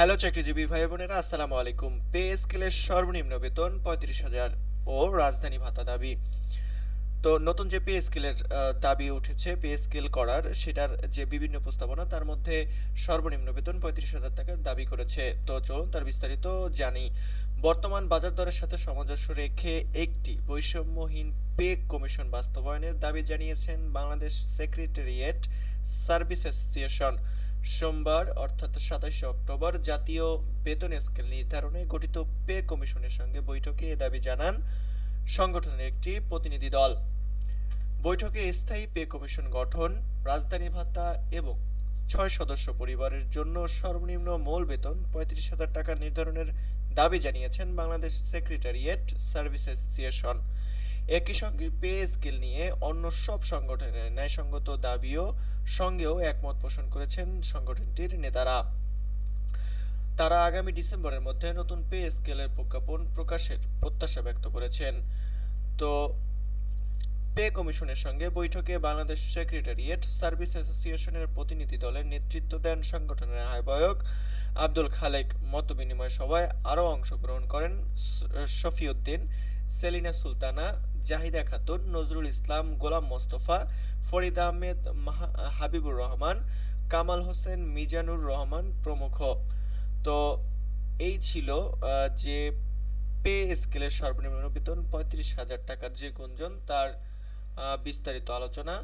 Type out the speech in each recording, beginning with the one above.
Hello চাকরিজীবী ভাই বোনেরা আসসালামু আলাইকুম। পে স্কেলের সর্বনিম্ন বেতন পঁয়ত্রিশ হাজার ও রাজধানী ভাতা দাবি। তো নতুন যে পে স্কেলের দাবি উঠেছে, পে স্কেল করার, সেটার যে বিভিন্ন প্রস্তাবনা তার মধ্যে সর্বনিম্ন বেতন পঁয়ত্রিশ হাজার টাকার দাবি করেছে। তো চলুন তার বিস্তারিত জানি। বর্তমান বাজার দরের সাথে সামঞ্জস্য রেখে একটি বৈষম্যহীন পে কমিশন বাস্তবায়নের দাবি জানিয়েছেন বাংলাদেশ সেক্রেটারিয়েট সার্ভিস অ্যাসোসিয়েশন। সোমবার, অর্থাৎ সাতাশে অক্টোবর, জাতীয় বেতন স্কেল নির্ধারণে গঠিত পে কমিশনের সঙ্গে বৈঠকে এ দাবি জানান সংগঠনের একটি প্রতিনিধি দল। বৈঠকে স্থায়ী পে কমিশন গঠন, রাজধানী ভাতা এবং ছয় সদস্য পরিবারের জন্য সর্বনিম্ন মূল বেতন পঁয়ত্রিশ হাজার টাকা নির্ধারণের দাবি জানিয়েছেন বাংলাদেশ সেক্রেটারিয়েট সার্ভিস অ্যাসোসিয়েশন। একই সঙ্গে পে স্কেল নিয়ে অন্য সব সংগঠনের ন্যায়সঙ্গত দাবিও সঙ্গেও একমত পোষণ করেছেন সংগঠনটির নেতারা। তারা আগামী ডিসেম্বরের মধ্যে নতুন পে স্কেলের প্রজ্ঞাপন প্রকাশের প্রত্যাশা ব্যক্ত করেছেন। তো, পে কমিশনের সঙ্গে বৈঠকে বাংলাদেশ সেক্রেটারিয়েট সার্ভিস অ্যাসোসিয়েশনের প্রতিনিধি দলের নেতৃত্ব দেন সংগঠনের আহ্বায়ক আব্দুল খালেক। মতবিনিময় সভায় আরও অংশগ্রহণ করেন শফিউদ্দিন সেলিনা সুলতানা, জাহিদা খাতুন, নজরুল ইসলাম, গোলাম মোস্তফা, ফরিদ আহমেদ হাবিবুর রহমান, কামাল হোসেন, মিজানুর রহমান প্রমুখ। তো এই ছিল যে পে স্কেলের সর্বনিম্ন বেতন, পঁয়ত্রিশ হাজার টাকার যে গুঞ্জন, তার বিস্তারিত আলোচনা।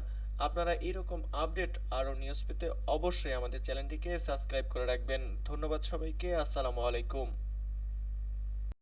আপনারা এরকম আপডেট আরও নিউজ পেতে অবশ্যই আমাদের চ্যানেলটিকে সাবস্ক্রাইব করে রাখবেন। ধন্যবাদ সবাইকে, আসসালামু আলাইকুম।